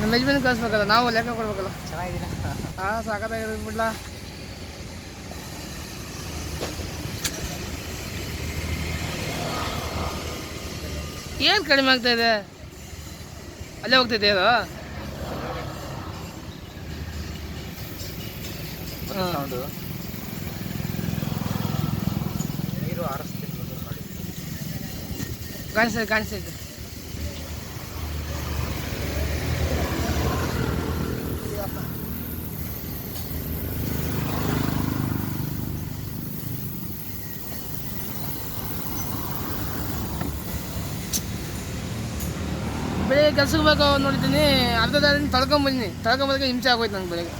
ನಮ್ಮ ಯಜಮಾನ್ ಕಳಿಸ್ಬೇಕಲ್ಲ ನಾವು ಲೆಕ್ಕ ಕೊಡ್ಬೇಕಲ್ಲ. ಚೆನ್ನಾಗಿದ್ದೀನಿ ಹಾಂ ಸಾಕಾಗಿರೋದು ಬಿಡ್ಲಾ. ಏನು ಕಡಿಮೆ ಆಗ್ತಾ ಇದೆ? ಅಲ್ಲೇ ಹೋಗ್ತೈತೆ ಅದು. ಸೌಂಡು ನೀರು ನೋಡಿ ಕಾಣಿಸ್ತೈತೆ ಕಾಣಿಸ್ತೈತೆ ಬೆಳಿಗ್ಗೆ ಕೆಲ್ಸಕ್ಕೆ ಬೇಕು ನೋಡಿದ್ದೀನಿ, ಅರ್ಧ ದಾರಿನ ತಳ್ಕೊಂಬಂದಿನಿ ತಳ್ಕೊಂಬಂದಾಗ ಹಿಂಸೆ ಆಗೋಯ್ತು ನಂಗೆ ಬೆಳಿಗ್ಗೆ.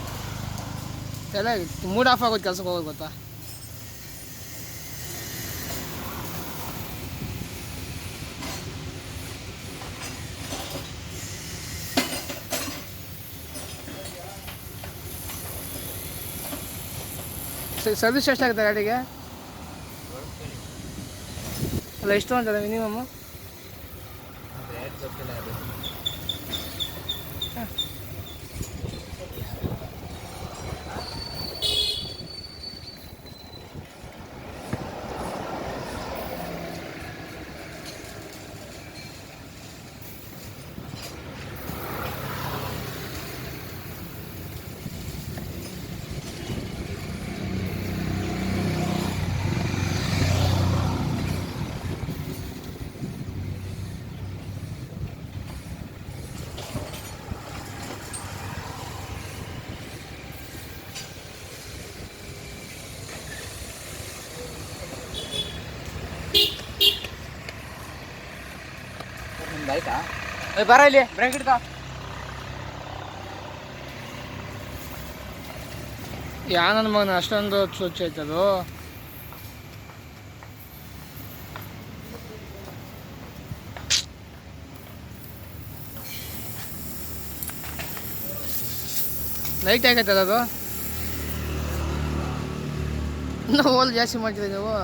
ಎಲ್ಲ ಮೂಡ್ ಆಫ್ ಆಗೋಯ್ತು ಕೆಲ್ಸಕ್ಕೆ ಹೋಗೋದು ಗೊತ್ತಾ? ಸರ್ವಿಸ್ ಎಷ್ಟಾಗುತ್ತೆ ಗಾಡಿಗೆ? ಅಲ್ಲ ಎಷ್ಟು ಅಂತಾರೆ ಮಿನಿಮಮ್ Subscribe ಆಯ್ತಾ ಬರ ಇಲ್ಲಿ, ಬ್ರೇಕ್ ಹಿಡ್ಕೊ. ಯಾ ಮಗನ, ಅಷ್ಟೊಂದು ಸ್ವಚ್ಛ ಐತದು ಲೈಟ್ ಆಗೈತಲ್ಲ ಅದು? ಇನ್ನೂ ಹೋಲ್ ಜಾಸ್ತಿ ಮಾಡ್ತಿದ್ದೀವಿ ನೀವು?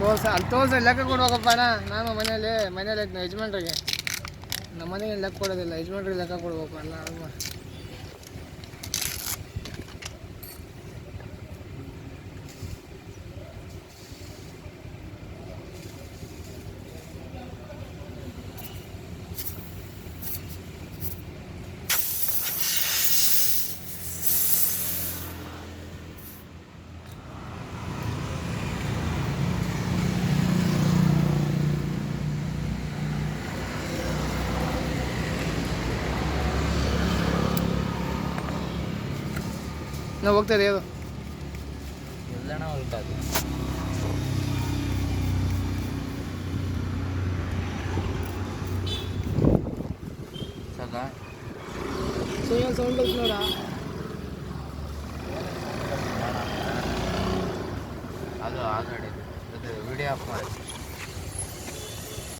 ತೋರ್ಸ, ಅಲ್ಲಿ ತೋರ್ಸ, ಲೆಕ್ಕ ಕೊಡ್ಬೇಕಪ್ಪ ಅಣ್ಣ. ನಾನು ಮನೇಲಿ ಮನೇಲಿ ಯಜಮಾನ್ರಿಗೆ. ನಮ್ಮ ಮನೆಗೆ ಲೆಕ್ಕ ಕೊಡೋದಿಲ್ಲ, ಯಜಮಾನ್ರಿಗೆ ಲೆಕ್ಕ ಕೊಡ್ಬೇಕು ಅಲ್ಲ ನಾವು ಹೋಗ್ತಾ ಇದೀವಿ ಅದು ಎಲ್ಲಣ ಹೋಗ್ತಾ ಅದು ಸಾಕಾ ಸೌಂಡ್ ನೋಡ ಅದು ಆ ಗಾಡಿ ಅದು ವಿಡಿಯೋ ಆಫ್ ಮಾಡಿ